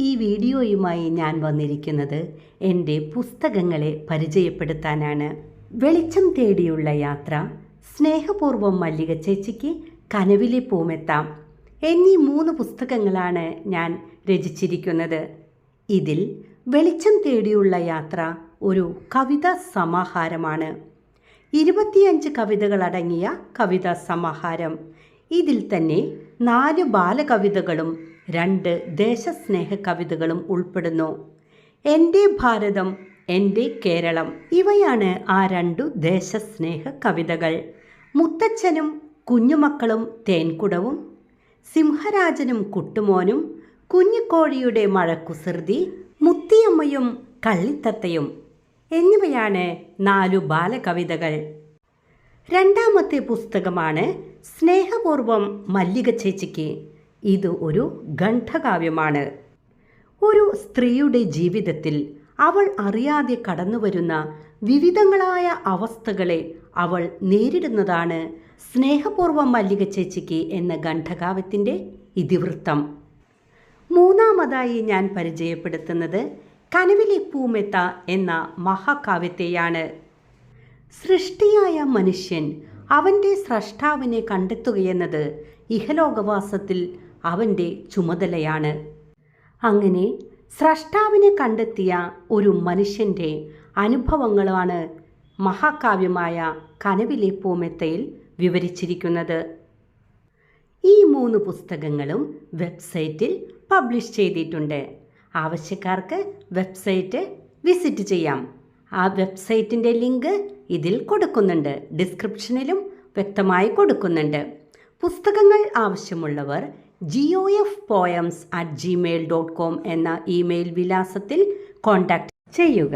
ഈ വീഡിയോയുമായി ഞാൻ വന്നിരിക്കുന്നത് എന്റെ പുസ്തകങ്ങളെ പരിചയപ്പെടുത്താനാണ്. വെളിച്ചം തേടിയുള്ള യാത്ര സ്നേഹപൂർവം മല്ലിക ചേച്ചിക്ക് കനവിലെ പൂമെത്താം എന്നീ മൂന്ന് പുസ്തകങ്ങളാണ് ഞാൻ രചിച്ചിരിക്കുന്നത്. ഇതിൽ വെളിച്ചം തേടിയുള്ള യാത്ര ഒരു കവിതാ സമാഹാരമാണ്. ഇരുപത്തിയഞ്ച് കവിതകളടങ്ങിയ കവിതാ സമാഹാരം. ഇതിൽ തന്നെ നാല് ബാലകവിതകളും രണ്ട് ദേശസ്നേഹ കവിതകളും ഉൾപ്പെടുന്നു. എന്റെ ഭാരതം എന്റെ കേരളം ഇവയാണ് ആ രണ്ടു ദേശസ്നേഹ കവിതകൾ മുത്തച്ഛനും കുഞ്ഞുമക്കളും തേൻകുടവും സിംഹരാജനും കുട്ടുമോനും കുഞ്ഞിക്കോഴിയുടെ മഴക്കുസൃതി മുത്തിയമ്മയും കള്ളിത്തത്തയും. എന്നിവയാണ് നാലു ബാലകവിതകൾ. രണ്ടാമത്തെ പുസ്തകമാണ് സ്നേഹപൂർവം മല്ലിക ചേച്ചിക്ക്. ഇത് ഒരു ഗണ്ഠകാവ്യമാണ് ഒരു സ്ത്രീയുടെ ജീവിതത്തിൽ അവൾ അറിയാതെ കടന്നുവരുന്ന വിവിധങ്ങളായ അവസ്ഥകളെ അവൾ നേരിടുന്നതാണ് സ്നേഹപൂർവം മല്ലിക ചേച്ചിക്ക് എന്ന ഗണ്ഠകാവ്യത്തിന്റെ ഇതിവൃത്തം. മൂന്നാമതായി ഞാൻ പരിചയപ്പെടുത്തുന്നത് കനവിലെ പൂമെത്ത എന്ന മഹാകാവ്യത്തെയാണ്. സൃഷ്ടിയായ മനുഷ്യൻ അവന്റെ സ്രഷ്ടാവിനെ കണ്ടെത്തുകയെന്നത് ഇഹലോകവാസത്തിൽ അവന്റെ ചുമതലയാണ്. അങ്ങനെ സ്രഷ്ടാവിനെ കണ്ടെത്തിയ ഒരു മനുഷ്യന്റെ അനുഭവങ്ങളാണ് മഹാകാവ്യമായ കനവിലെ പൂമെത്തയിൽ വിവരിച്ചിരിക്കുന്നത്. ഈ മൂന്ന് പുസ്തകങ്ങളും വെബ്സൈറ്റിൽ പബ്ലിഷ് ചെയ്തിട്ടുണ്ട്. ആവശ്യക്കാർക്ക് വെബ്സൈറ്റ് വിസിറ്റ് ചെയ്യാം. ആ വെബ്സൈറ്റിന്റെ ലിങ്ക് ഇതിൽ കൊടുക്കുന്നുണ്ട്. ഡിസ്ക്രിപ്ഷനിലും വ്യക്തമായി കൊടുക്കുന്നുണ്ട്. പുസ്തകങ്ങൾ ആവശ്യമുള്ളവർ G O F poems at gmail dot com എന്ന ഇമെയിൽ വിലാസത്തിൽ കോൺടാക്റ്റ് ചെയ്യുക.